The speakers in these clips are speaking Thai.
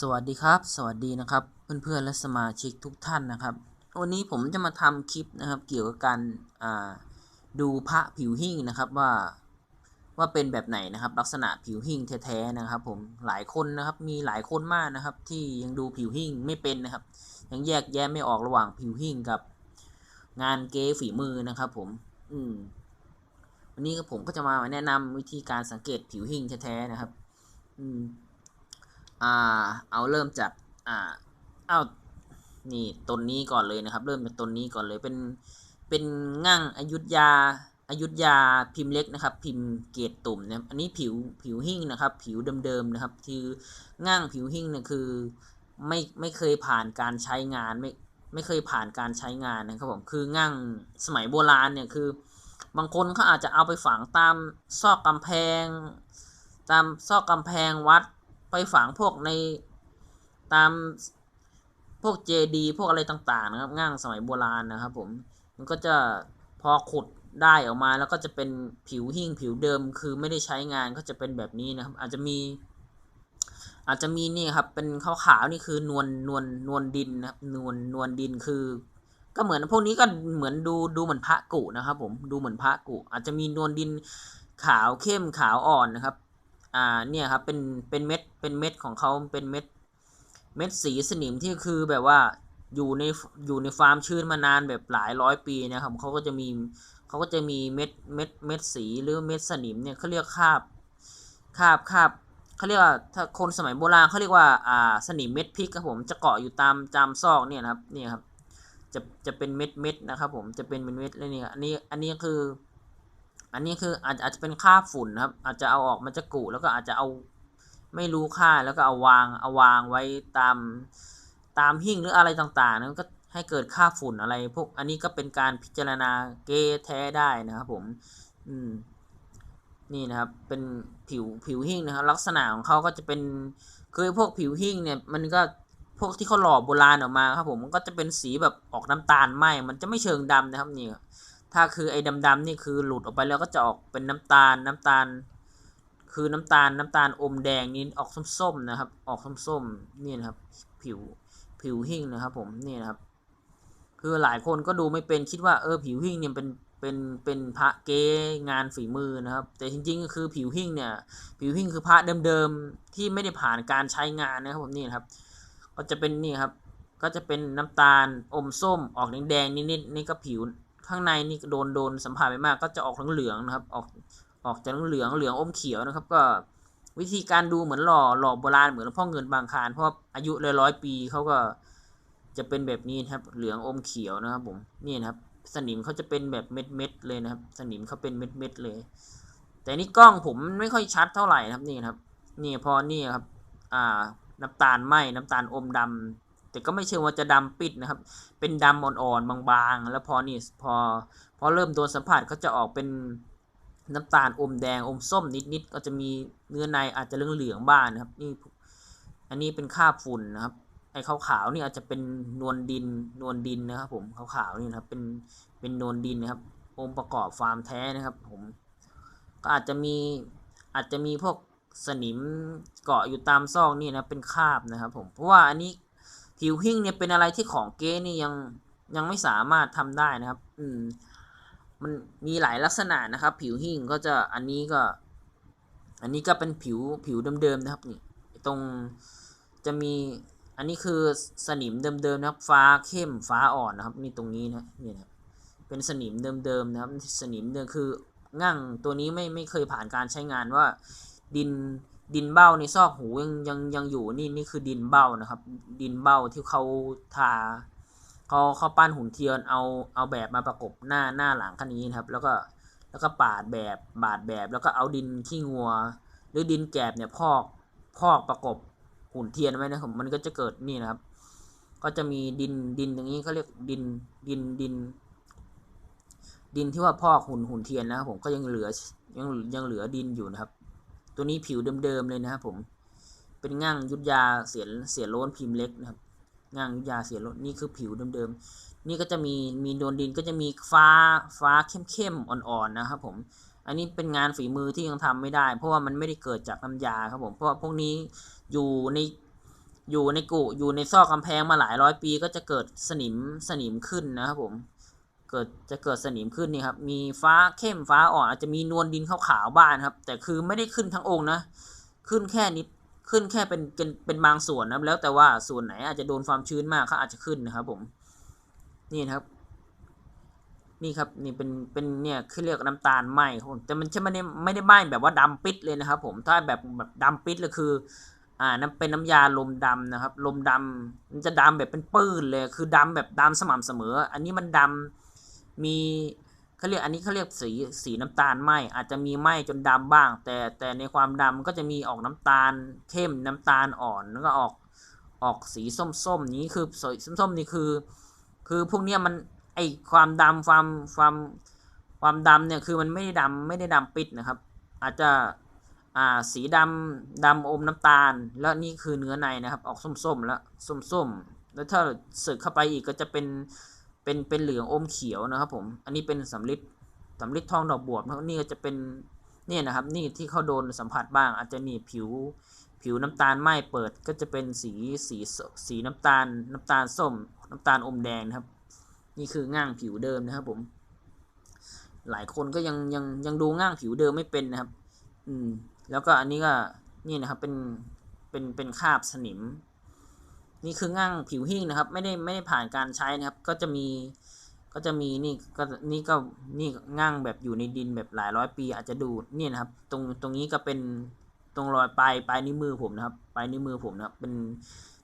สวัสดีครับ สวัสดีนะครับเพื่อนๆและสมาชิกทุกท่านนะครับ วันนี้ผมจะมาทำคลิปนะครับ เกี่ยวกับการดูพระผิวหิ้งนะครับว่าว่าเป็นแบบไหนนะครับ ลักษณะผิวหิ้งแท้ๆนะครับ ผมหลายคนนะครับมีหลายคนมากนะครับ ที่ยังดูผิวหิ้งไม่เป็นนะครับ ยังแยกแยะไม่ออกระหว่างผิวหิ้งกับ งานเก๊ฝีมือนะครับ ผม อืมวันนี้ผมก็จะมาแนะนำวิธีการสังเกตผิวหิ้งแท้ๆนะครับ อืม อ่าเอาเริ่มจากอ่าเอานี่ต้นนี้ก่อนเลยนะครับ เริ่มจากต้นนี้ก่อนเลยเป็นเป็นง่างอายุทยาอายุทยาพิมพ์เล็กนะครับ พิมพ์เกตตุ่มนะอันนี้ผิวผิวหิ้งนะครับ ผิวเดิมๆนะครับคือง่างผิวหิ้งเนี่ยคือไม่ไม่เคยผ่านการใช้งานไม่ไม่เคยผ่านการใช้งานนะครับผมคือง่างสมัยโบราณเนี่ยคือบางคนเขาอาจจะเอาไปฝังตามซอกกำแพง ตามซอกกำแพงวัด ไปฝังพวกในตามพวกเจดีพวกอะไรต่างๆ นะครับง่างสมัยโบราณนะครับ ผมมันก็จะพอขุดได้ออกมาแล้วก็จะเป็นผิวหิ้งผิวเดิม คือไม่ได้ใช้งานก็จะเป็นแบบนี้นะครับ อาจจะมี อาจจะมีนี่ครับ เป็นขาวๆนี่คือนวลนวลนวลดินนะครับนวลนวลดินคือ ก็เหมือนพวกนี้ก็เหมือนดูดูเหมือนพระกุนะครับ ผมดูเหมือนพระกุอาจจะมีนวลดินขาวเข้มขาวอ่อนนะครับ อ่าเนี่ยครับเป็นเป็นเม็ดเป็นเม็ดของเขาเป็นเม็ดเม็ดสีสนิมที่คือแบบว่าอยู่ในอยู่ในฟาร์มชื้นมานานแบบหลายร้อยปีนะครับเขาก็จะมีเขาก็จะมีเม็ดเม็ดเม็ดสีหรือเม็ดสนิมเนี่ยเขาเรียกคาบคาบคาบเขาเรียกว่าถ้าคนสมัยโบราณเขาเรียกว่าอ่าสนิมเม็ดพริกครับผมจะเกาะอยู่ตามจามซอกเนี่ยนะครับนี่ครับจะจะเป็นเม็ดเม็ดนะครับผมจะเป็นเม็ดเม็ดเลยเนี่ยอันนี้อันนี้คือ อันนี้คืออาจอาจจะเป็นค่าฝุ่นครับ อาจจะเอาออกมันจะกุแล้วก็อาจจะเอาไม่รู้ค่าแล้วก็เอาวางเอาวางไว้ตามตามหิ้งหรืออะไรต่างๆนั้นก็ให้เกิดค่าฝุ่นอะไร พวกอันนี้ก็เป็นการพิจารณาเกแท้ได้นะครับผมอืมนี่นะครับเป็นผิวผิวหิ้งนะครับ ลักษณะของเขาก็จะเป็นคือพวกผิวหิ้งเนี่ยมันก็พวกที่เขาหล่อโบราณออกมาครับผมมันก็จะเป็นสีแบบออกน้ำตาลไหมมันจะไม่เชิงดำนะครับนี่ ถ้าคือไอ้ดำๆนี่คือหลุดออกไปแล้วก็จะออกเป็นน้ำตาลน้ำตาล คือน้ำตาลน้ำตาลอมแดงนี่ออกส้มๆนะครับ ออกส้มๆนี่นะครับ ผิวผิวหิ้งนะครับผมนี่นะครับ คือหลายคนก็ดูไม่เป็นคิดว่าเออผิวหิ้งเนี่ยเป็นเป็นเป็นพระเก๊งานฝีมือนะครับ แต่จริงๆก็คือผิวหิ้งเนี่ยผิวหิ้งคือพระเดิมๆที่ไม่ได้ผ่านการใช้งานนะครับผมนี่ครับ ก็จะเป็นนี่ครับ ก็จะเป็นน้ำตาลอมส้มออกแดงๆนิดๆนี่ก็ผิว ข้างในนี่โดนโดนสัมผัสไปมากก็จะออกเหลืองนะครับ ออกออกจากเหลืองเหลืองอมเขียวนะครับ ก็วิธีการดูเหมือนหล่อหล่อโบราณเหมือนพ่อเงินบางคารเพราะอายุเลยร้อยปีเขาก็จะเป็นแบบนี้นะครับ เหลืองอมเขียวนะครับผมนี่นะครับ สนิมเขาจะเป็นแบบเม็ดเม็ดเลยนะครับ สนิมเขาเป็นเม็ดเม็ดเลย แต่นี่กล้องผมไม่ค่อยชัดเท่าไหร่นะครับนี่ครับ นี่พอนี่ครับ อ่าน้ำตาลไหมน้ำตาลอมดำ แต่ก็ไม่เชิงว่าจะดำปิดนะครับ เป็นดำอ่อนๆบางๆ แล้วพอนี่พอพอเริ่มโดนสัมผัสเขาจะออกเป็นน้ำตาลอมแดงอมส้มนิดๆก็จะมีเนื้อในอาจจะเหลืองๆบ้างนะครับนี่อันนี้เป็นค่าฝุ่นนะครับไอ้ขาวๆนี่อาจจะเป็นนวลดินนวลดินนะครับ ผมขาวๆนี่นะครับเป็นเป็นนวลดินนะครับองค์ประกอบฟาร์มแท้นะครับ ผมก็อาจจะมีอาจจะมีพวกสนิมเกาะอยู่ตามซอกนี่นะเป็นคราบนะครับ ผมเพราะว่าอันนี้ ผิวหิ้งเนี่ยเป็นอะไรที่ของเก๊นี่ยังยังไม่สามารถทำได้นะครับ อืม มันมีหลายลักษณะนะครับ ผิวหิ้งก็จะอันนี้ก็ อันนี้ก็เป็นผิวผิวเดิมๆนะครับนี่ตรงจะมีอันนี้คือสนิมเดิมๆนะครับ ฟ้าเข้มฟ้าอ่อนนะครับ นี่ตรงนี้นะนี่นะเป็นสนิมเดิมๆนะครับ สนิมเดิมคือง่างตัวนี้ไม่ไม่เคยผ่านการใช้งานว่าดิน ดินเบ้าในซอกหูยังยังยังอยู่นี่นี่คือดินเบ้านะครับ ดินเบ้าที่เขาทาเขาเขาปั้นหุ่นเทียนเอาเอาแบบมาประกบหน้าหน้าหลังคันนี้นะครับ แล้วก็แล้วก็ปาดแบบบาดแบบ แล้วก็เอาดินขี้งัว หรือดินแกบเนี่ยพอกพอกประกบหุ่นเทียนไว้นะครับมันก็จะเกิดนี่นะครับ ก็จะมีดินดินตรงนี้เขาเรียกดินดินดิน ดินที่ว่าพอกหุ่นหุ่นเทียนนะครับผมก็ยังเหลือยังยังเหลือดินอยู่นะครับ ตัวนี้ผิวเดิมๆเลยนะครับผมเป็นง่างยุทยาเสียเสียโล้นพิมพ์เล็กนะครับง่างยุทยาเสียโล้นนี่คือผิวเดิมๆนี่ก็จะมีมีโดนดินก็จะมีฟ้าฟ้าเข้มๆอ่อนๆนะครับผมอันนี้เป็นงานฝีมือที่ยังทำไม่ได้ เพราะว่ามันไม่ได้เกิดจากน้ำยาครับผมเพราะาพวกนี้อยู่ในอยู่ในกุอยู่ในซอกกำแพงมาหลายร้อยปี ก็จะเกิดสนิมสนิมขึ้นนะครับผม เกิดจะเกิดสนิมขึ้นนี่ครับ มีฟ้าเข้มฟ้าอ่อนอาจจะมีนวลดินขาวๆบ้างครับ แต่คือไม่ได้ขึ้นทั้งองค์นะ ขึ้นแค่นิดขึ้นแค่เป็นเป็นเป็นบางส่วนนะแล้วแต่ว่าส่วนไหนอาจจะโดนความชื้นมากเขาอาจจะขึ้นนะครับ ผม นี่นะครับ นี่ครับนี่เป็นเป็นเนี่ยคือเรียกน้ำตาลไหมครับผมแต่มันจะไม่ได้ไม่ได้ไหมแบบว่าดำปิดเลยนะครับ ผมถ้าแบบแบบดำปิดเลยคืออ่าน้ำเป็นน้ำยาลมดำนะครับ ลมดำมันจะดำแบบเป็นปื้นเลย คือดำแบบดำสม่ำเสมอ อันนี้มันดำ มีเขาเรียกอันนี้เขาเรียกสีสีน้ำตาลไหมอาจจะมีไหมจนดำบ้าง แต่แต่ในความดำก็จะมีออกน้ำตาลเข้มน้ำตาลอ่อนแล้วก็ออกออกสีส้มๆนี้คือสีส้มๆนี่คือ คือพวกเนี้ยมันไอความดำความความความดำเนี่ยคือมันไม่ได้ดำไม่ได้ดำปิดนะครับ อาจจะอ่าสีดำดำอมน้ำตาล แล้วนี่คือเนื้อในนะครับ ออกส้มๆแล้วส้มๆแล้วถ้าสึกเข้าไปอีกก็จะเป็น เป็นเป็นเหลืองอมเขียวนะครับผม อันนี้เป็นสำลิดสำลิดทองดอกบวบนี่ก็จะเป็นเนี่ยนะครับนี่ที่เขาโดนสัมผัสบ้าง อาจจะนี่ผิวผิวน้ำตาลไหม้เปิดก็จะเป็นสีสีสีน้ำตาลน้ำตาลส้ม น้ำตาลอมแดงนะครับ นี่คือง่างผิวเดิมนะครับผม หลายคนก็ยังยังยังดูง่างผิวเดิมไม่เป็นนะครับ อืม แล้วก็อันนี้ก็นี่นะครับเป็นเป็นเป็นคาบสนิม นี่คือง่างผิวหิ้งนะครับ ไม่ได้ไม่ได้ผ่านการใช้นะครับ ก็จะมีก็จะมีนี่ก็นี่ก็นี่ง่างแบบอยู่ในดินแบบหลายร้อยปี อาจจะดูนี่นะครับ ตรงตรงนี้ก็เป็นตรงรอยปลายปลายนิ้วมือผมนะครับ ปลายนิ้วมือผมนะครับ เป็น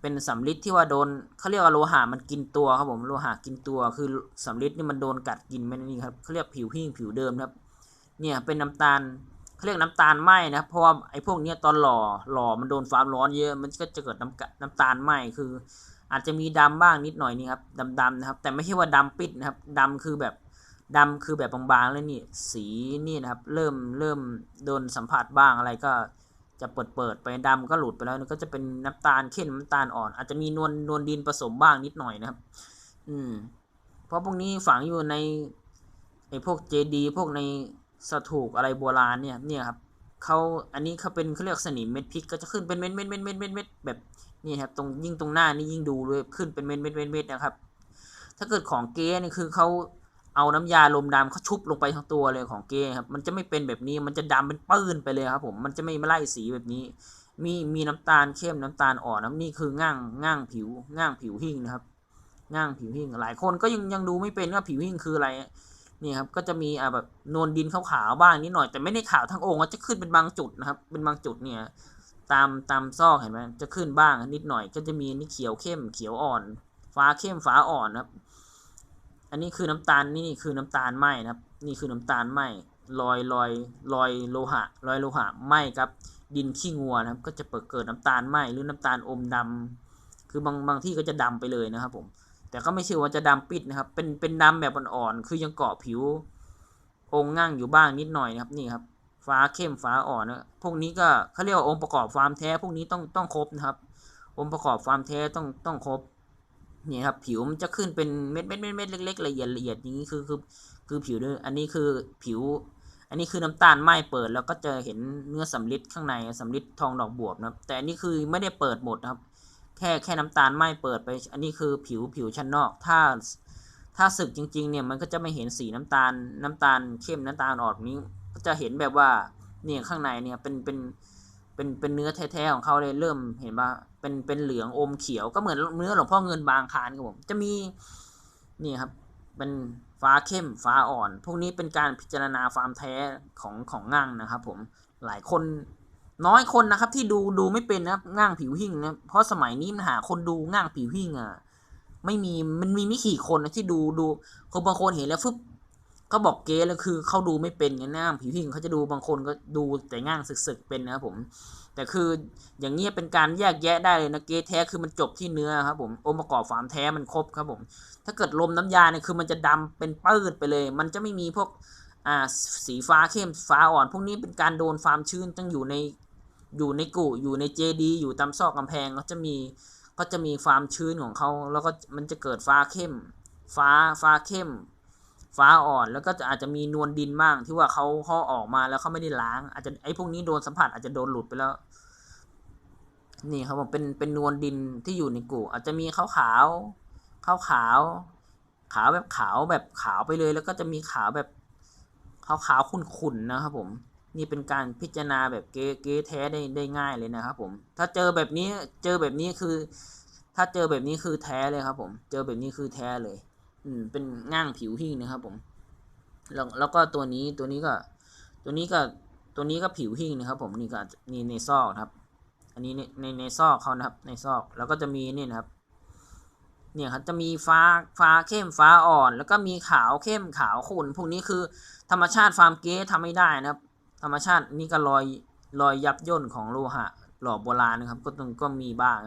เป็นสำลิดที่ว่าโดนเขาเรียกว่าโลหะมันกินตัวครับผมโลหะกินตัวคือสำลิดนี่มันโดนกัดกินไม่นี่ครับเขาเรียกผิวหิ้งผิวเดิมครับ เนี่ยเป็นน้ำตาล เรียกน้ำตาลไหมนะครับเพราะว่าไอ้พวกนี้ตอนหล่อหล่อมันโดนความร้อนเยอะมันก็จะเกิดน้ำน้ำตาลไหมคือ อาจจะมีดำบ้างนิดหน่อยนี่ครับดำๆนะครับ แต่ไม่ใช่ว่าดำปิดนะครับดำคือแบบดำคือแบบบางๆแล้วนี่สีนี่นะครับ เริ่มเริ่มโดนสัมผัสบ้างอะไรก็จะเปิดเปิดไปดำก็หลุดไปแล้วก็จะเป็นน้ำตาลเข้มน้ำตาลอ่อน อาจจะมีนวลนวลดินผสมบ้างนิดหน่อยนะครับ อืม เพราะพวกนี้ฝังอยู่ในไอ้พวกเจดีพวกใน สถูกอะไรโบราณเนี่ยเนี่ยครับเขาอันนี้เขาเป็นเขาเรียกสนิมเม็ดพริกก็จะขึ้นเป็นเม็ดเม็ดเม็ดเม็ดเม็ดเม็ดแบบนี่ครับตรงยิ่งตรงหน้านี่ยิ่งดูเลยขึ้นเป็นเม็ดเม็ดเม็ดเม็ดนะครับ ถ้าเกิดของเก๊นี่คือเขาเอาน้ำยาลมดำเขาชุบลงไปทั้งตัวเลยของเก๊ครับมันจะไม่เป็นแบบนี้มันจะดำเป็นปื้นไปเลยครับผมมันจะไม่ไล่สีแบบนี้ มีมีน้ำตาลเข้มน้ำตาลอ่อนนะนี่คือง่างง่างผิวง่างผิวหิ่งนะครับง่างผิวหิ่งหลายคนก็ยังยังดูไม่เป็นว่าผิวหิ่งคืออะไร นี่ครับก็จะมีอ่าแบบนวลดินขาวๆบ้างนิดหน่อยแต่ไม่ได้ขาวทั้งองค์จะขึ้นเป็นบางจุดนะครับ เป็นบางจุดเนี่ยตามตามซอกเห็นไหมจะขึ้นบ้างนิดหน่อย ก็จะมีนี่เขียวเข้มเขียวอ่อน ฟ้าเข้มฟ้าอ่อนครับ อันนี้คือน้ำตาลนี่คือน้ำตาลไหมนะครับ นี่คือน้ำตาลไหมลอยลอยลอยโลหะลอยโลหะไหมครับ ดินขี้งัวนะครับ ก็จะเปิดเกิดน้ำตาลไหมหรือน้ำตาลอมดำคือบางบางที่ก็จะดำไปเลยนะครับผม แต่ก็ไม่ใช่ว่าจะดำปิดนะครับ เป็นเป็นดำแบบอ่อนๆ คือยังเกาะผิว องค์ง่างอยู่บ้างนิดหน่อยนะครับนี่ครับ ฟ้าเข้มฟ้าอ่อนนะพวกนี้ก็เขาเรียกว่าองค์ประกอบความแท้ พวกนี้ต้องต้องครบนะครับ องค์ประกอบความแท้ต้องต้องครบนี่ครับผิวมันจะขึ้นเป็นเม็ดเม็ดเม็ดเม็ดเล็กๆละเอียดละเอียดอย่างนี้คือคือคือผิวด้วยอันนี้คือผิว อันนี้คือน้ำตาลไหม้เปิดแล้วก็จะเห็นเนื้อสำลิดข้างในสำลิดทองดอกบวบนะครับแต่อันนี้คือไม่ได้เปิดหมดนะครับ แค่แค่น้ำตาลไหม้เปิดไป อันนี้คือผิวผิวชั้นนอก ถ้าถ้าสึกจริงๆเนี่ยมันก็จะไม่เห็นสีน้ำตาลน้ำตาลเข้มน้ำตาลอ่อนนี้ ก็จะเห็นแบบว่าเนี่ยข้างในเนี่ยเป็นเป็นเป็นเป็นเนื้อแท้ๆของเขาเลยเริ่มเห็นว่าเป็นเป็นเหลืองอมเขียวก็เหมือนเนื้อหลวงพ่อเงินบางคานครับผมจะมีนี่ครับเป็นฟ้าเข้มฟ้าอ่อน พวกนี้เป็นการพิจารณาความแท้ของของง่างนะครับผมหลายคน น้อยคนนะครับ ที่ดูดูไม่เป็นนะง่างผิวหิ่งนะเพราะสมัยนี้มันหาคนดูง่างผิวหิ่งอะไม่มีมันมีไม่กี่คนนะที่ดูดูคนบางคนเห็นแล้วฟึบเขาบอกเก๊แล้วคือเขาดูไม่เป็นไงง่างผิวหิ่งเขาจะดูบางคนก็ดูแต่ง่างสึกๆเป็นนะครับผม แต่คืออย่างเงี้ยเป็นการแยกแยะได้เลยนะเก๊แท้คือมันจบที่เนื้อครับผมองค์ประกอบความแท้มันครบครับผม ถ้าเกิดลมน้ำยาเนี่ยคือมันจะดำเป็นปื้ดไปเลย มันจะไม่มีพวกอ่าสีฟ้าเข้มฟ้าอ่อน พวกนี้เป็นการโดนความชื้นต้องอยู่ใน อยู่ในกุอยู่ในเจดีอยู่ตามซอกกำแพงก็จะมีก็จะมีความชื้นของเขาแล้วก็มันจะเกิดฟ้าเข้ม ฟ้าฟ้าเข้ม ฟ้าอ่อนแล้วก็จะอาจจะมีนวลดินบ้างที่ว่าเขาเขาออกมาแล้วเขาไม่ได้ล้าง อาจจะไอ้พวกนี้โดนสัมผัสอาจจะโดนหลุดไปแล้ว นี่ครับผมเป็นเป็นนวลดินที่อยู่ในกูอาจจะมีขาวขาวขาวขาวขาวแบบขาวแบบขาวไปเลย แล้วก็จะมีขาวแบบขาวขาวขุ่นๆนะครับผม นี่เป็นการพิจารณาแบบเก๊เก๊แท้ได้ได้ง่ายเลยนะครับผม ถ้าเจอแบบนี้เจอแบบนี้คือ ถ้าเจอแบบนี้คือแท้เลยครับ ผม เจอแบบนี้คือแท้เลย อืม เป็นง่างผิวหิ้งนะครับ ผม แล้วแล้วก็ตัวนี้ตัวนี้ก็ ตัวนี้ก็ตัวนี้ก็ผิวหิ้งนะครับ ผมนี่ก็นี่ในซอกครับ อันนี้ในในในซอกเขานะครับ ในซอกแล้วก็จะมีนี่นะครับ เนี่ยครับจะมีฟ้าฟ้าเข้มฟ้าอ่อน แล้วก็มีขาวเข้มขาวขุ่นพวกนี้คือธรรมชาติฟาร์มเก๊ทำไม่ได้นะครับ ธรรมชาตินี่ก็รอยรอยยับย่นของโลหะหล่อโบราณนะครับ ก็ต้องก็มีบ้าง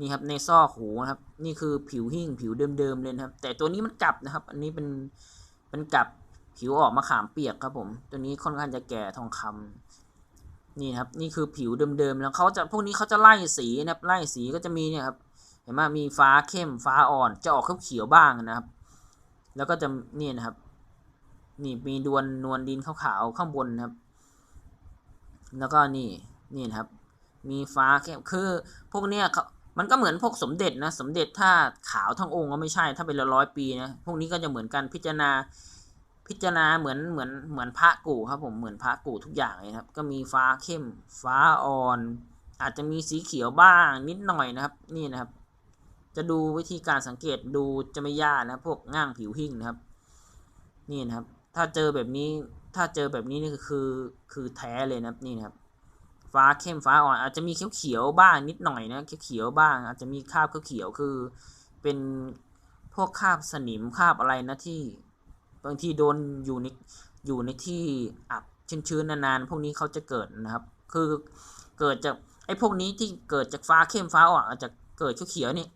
นี่ครับในซอกหูนะครับ นี่คือผิวหิ้งผิวเดิมๆเลยนะครับ แต่ตัวนี้มันกลับนะครับ อันนี้เป็นเป็นกลับผิวออกมาขามเปียกครับผม ตัวนี้ค่อนข้างจะแก่ทองคำนี่ครับนี่คือผิวเดิมๆแล้วเขาจะพวกนี้เขาจะไล่สีนะครับไล่สีก็จะมีเนี่ยครับเห็นไหมมีฟ้าเข้มฟ้าอ่อนจะออกเขียวๆบ้างนะครับ แล้วก็จะนี่นะครับ นี่มีดวนนวลดินขาวๆข้างบนนะครับ แล้วก็นี่นี่นะครับ มีฟ้าเข้มคือพวกเนี้ยมันก็เหมือนพวกสมเด็จนะสมเด็จถ้าขาวทั้งองค์ก็ไม่ใช่ ถ้าเป็นร้อยปีนะพวกนี้ก็จะเหมือนกันพิจารณาพิจารณาเหมือนเหมือนเหมือนพระกู่ครับผมเหมือนพระกู่ทุกอย่างเลยครับ ก็มีฟ้าเข้ม ฟ้าอ่อน อาจจะมีสีเขียวบ้างนิดหน่อยนะครับ นี่นะครับ จะดูวิธีการสังเกตดูจะไม่ยากนะพวกง่างผิวหิ้งนะครับ นี่นะครับ ถ้าเจอแบบนี้ ถ้าเจอแบบนี้นี่คือคือแท้เลยนะนี่นะครับ ฟ้าเข้มฟ้าอ่อน อาจจะมีเขียวๆบ้างนิดหน่อยนะเขียวๆบ้าง อาจจะมีคราบเขียวๆคือ เป็นพวกคราบสนิมคราบอะไรนะที่ บางทีโดนอยู่ในอยู่ในที่อับชื้นๆนานๆพวกนี้เขาจะเกิดนะครับ คือเกิดจากไอ้พวกนี้ที่เกิดจากฟ้าเข้มฟ้าอ่อนอาจจะเกิดเขียวๆนี่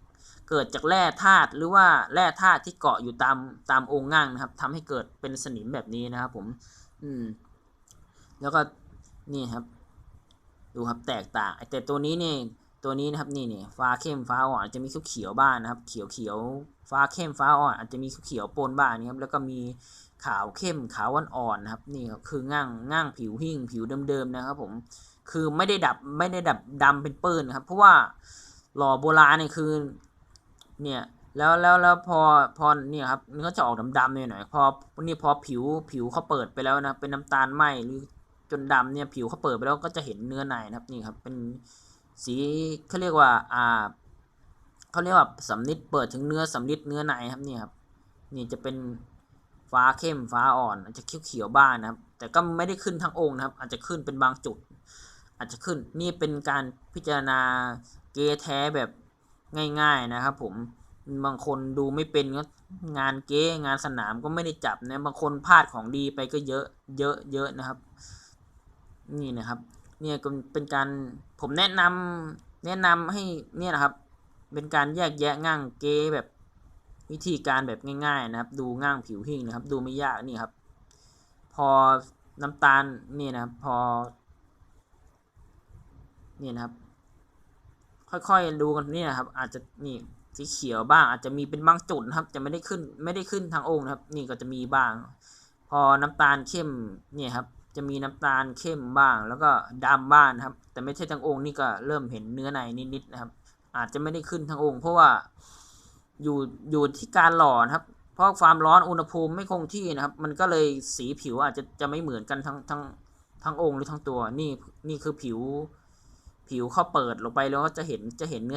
เกิดจากแร่ธาตุหรือว่าแร่ธาตุที่เกาะอยู่ตามตามองค์ง่างนะครับทำให้เกิดเป็นสนิมแบบนี้นะครับผม อืม แล้วก็นี่ครับ ดูครับแตกต่างแต่ตัวนี้เนี่ยตัวนี้นะครับนี่นี่ฟ้าเข้มฟ้าอ่อนอาจจะมีเขียวบ้างนะครับ เขียวเขียวฟ้าเข้มฟ้าอ่อนอาจจะมีเขียวปนบ้างนี่ครับแล้วก็มีขาวเข้มขาวอ่อนๆนะครับ นี่ครับคือง่างง่างผิวหิ่งผิวเดิมๆนะครับ ผมคือไม่ได้ดับไม่ได้ดับดำเป็นปื้นนะครับ เพราะว่าหล่อโบราณเนี่ยคือ เนี่ย แล้วแล้วแล้วพอพอเนี่ยครับมันก็จะออกดำๆหน่อยๆพอนี่พอผิวผิวเขาเปิดไปแล้วนะเป็นน้ำตาลไหมหรือจนดำเนี่ยผิวเขาเปิดไปแล้วก็จะเห็นเนื้อในนะครับนี่ครับเป็นสีเขาเรียกว่าอ่าเขาเรียกว่าสำนิดเปิดถึงเนื้อสำนิดเนื้อในครับนี่ครับนี่จะเป็นฟ้าเข้มฟ้าอ่อนอาจจะเขียวๆบ้างนะครับ แต่ก็ไม่ได้ขึ้นทั้งองค์นะครับ อาจจะขึ้นเป็นบางจุด อาจจะขึ้นนี่เป็นการพิจารณาเกแท้แบบง่าย ๆนะครับ ผม บางคนดูไม่เป็นก็งานเก๊งานสนามก็ไม่ได้จับนะบางคนพลาดของดีไปก็เยอะเยอะเยอะนะครับ นี่นะครับเนี่ยเป็นการผมแนะนำแนะนำให้เนี่ยนะครับ เป็นการแยกแยะง่างเก๊แบบวิธีการแบบง่ายๆนะครับ ดูง่างผิวหิ่งนะครับ ดูไม่ยากนี่ครับ พอน้ำตาลนี่นะครับพอนี่นะครับ ค่อยๆดูกันนี่นะครับ อาจจะนี่ สีเขียวบ้าง อาจจะมีเป็นบางจุดนะครับ จะไม่ได้ขึ้นไม่ได้ขึ้นทางองค์นะครับ นี่ก็จะมีบ้าง พอน้ำตาลเข้มเนี่ยครับจะมีน้ำตาลเข้มบ้าง แล้วก็ดำบ้างครับ แต่ไม่ใช่ทั้งองค์นี่ก็เริ่มเห็นเนื้อในนิดๆนะครับ อาจจะไม่ได้ขึ้นทั้งองค์ เพราะว่าอยู่อยู่ที่การหล่อนะครับ เพราะความร้อนอุณหภูมิไม่คงที่นะครับ มันก็เลยสีผิวอาจจะจะไม่เหมือนกันทั้งทั้งทั้งองค์หรือทั้งตัว นี่นี่คือผิวผิวเขาเปิดลงไปแล้วก็จะเห็นจะเห็นเนื้อ